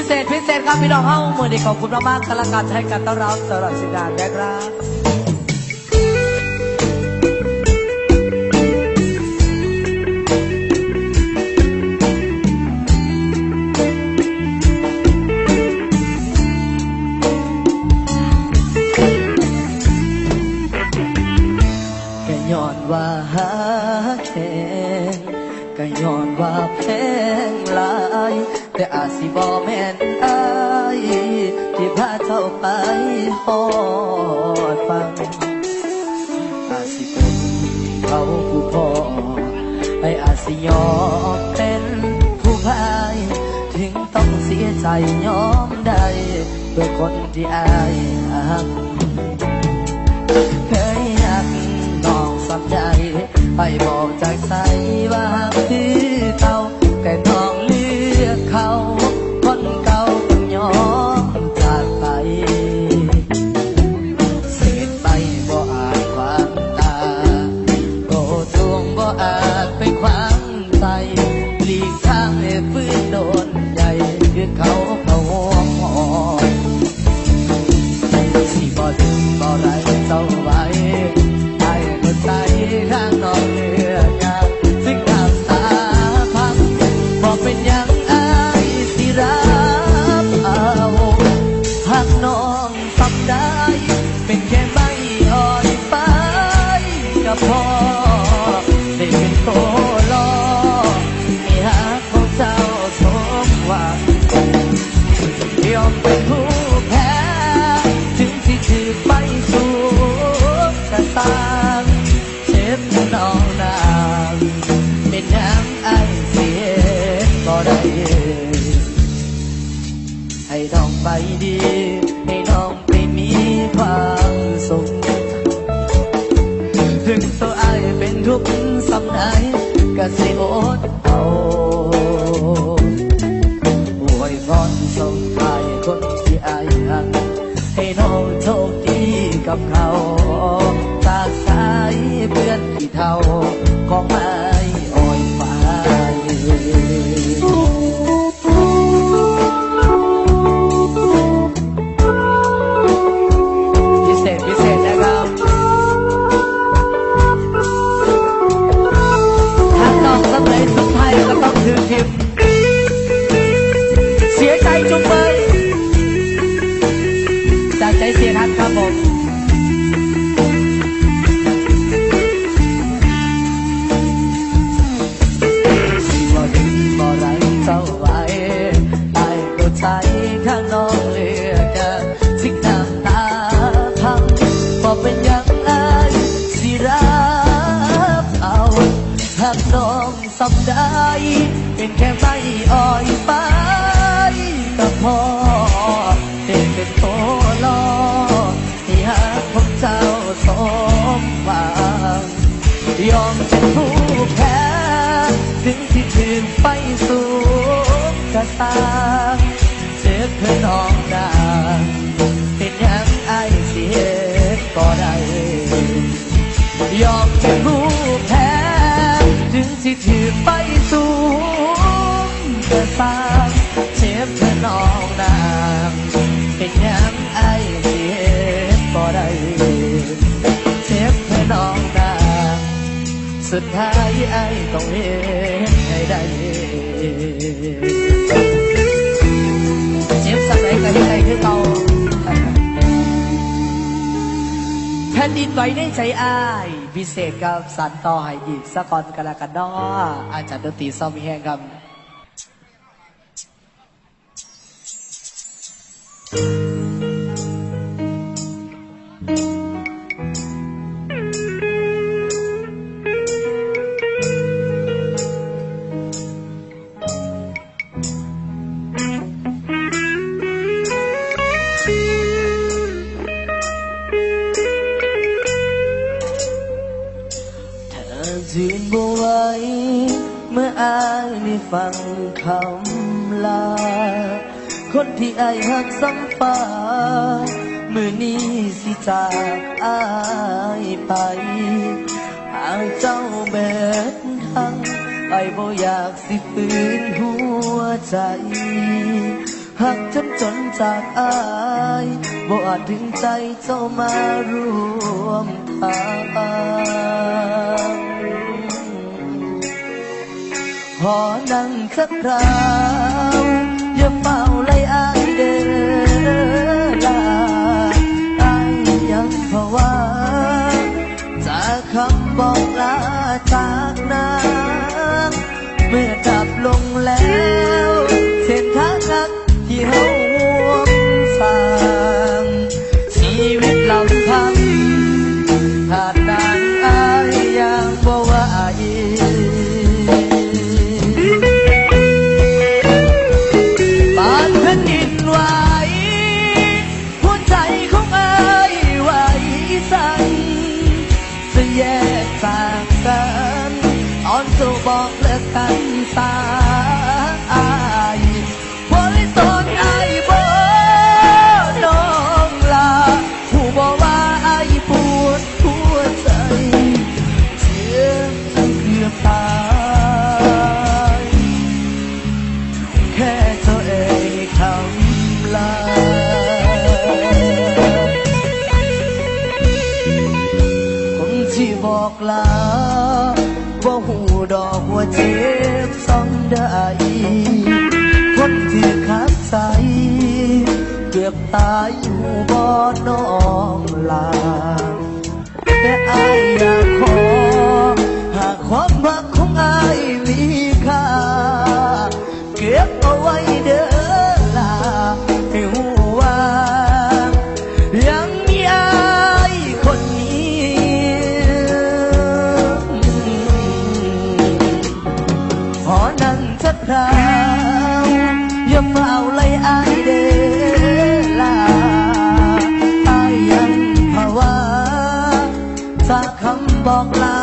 พิเศษพิเศษครับพี่น้องเฮ้าเมือนี้ขอบคุณมากๆกำลังการให้การต้อนรับตลอดสิ่งงานนะครับย้อนว่าหาแข่งก็ย้อนว่าแพงหลาย แต่อาจสิบ่แม่นอายที่พาเจ้าไปหอดฟัง อาจสิเป็นเขาผู้พ่อไออาจสิยอมเป็นผู้พาย ถึงต้องเสียใจยอมได้เพื่อคนที่อายหักเคยหักน้องสับใจไปบอกจากใสว่าคือ อมเป็นผู้แพ้ ถึงที่ถือไปสู่กระตางเจ็บนองนางเป็นน้ำไอเสียก็ได้ให้น้องไปดี ให้น้องไปมีความสุขถึงตัวอายเป็นทุกข์สำไหนก็สิอด กับเขาตากสายเพื่อนที่เท่าของ หากน้องสับได้เป็นแค่ไม่อ่อยไปก็พอได้เป็นโตลอที่หากพบเจ้าสมหวังยอมเป็นผู้แพ้ถึงที่ถึงไปสู่กระตางเจ็บเพื่อน้องนาง ไปสู่กระตาเจ็บเพื่อน้องนางเป็นยังไอายเสียก็ได้เจ็บเพื่อน้องนางสุดท้ายไอ้ต้องเห็นให้ได้เจ็บสักไหนก็ให้ได้คือเก่าแผ่นดินไหวในใจอ้าย พิเศษกับสันต่อให้อีกสักก่อนกันละกันเนาะอาจารย์ดนตรีเศร้ามีแห้งครับ ลืนบ่ไว้ เมื่ออายได้ฟังคำลา คนที่อายหักสังฟ้ามื่อนี้สิจากอายไปหากเจ้าเบิดทางไอ้บ่อยากสิฟืนหัวใจหักจนจนจากอายบ่อาจถึงใจเจ้ามาร่วมทาง họ nâng khắc khao, dâm bao lấy ai ตายอยู่บ่อน้องลาแต่อายอยากขอ หากความรักของอายมีค่า เก็บเอาไว้เด้อลาให้หัวยังมีอายคนนี้ ขอนั่งสักครา บอกลา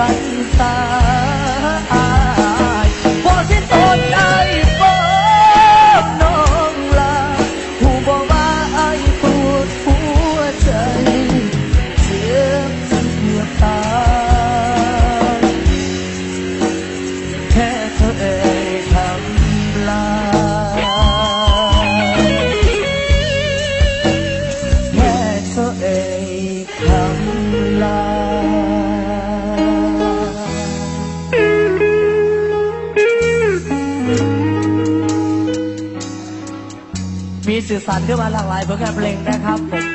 passe ขึ้นมาหลากหลายเพื่องานเพลงนะครับผม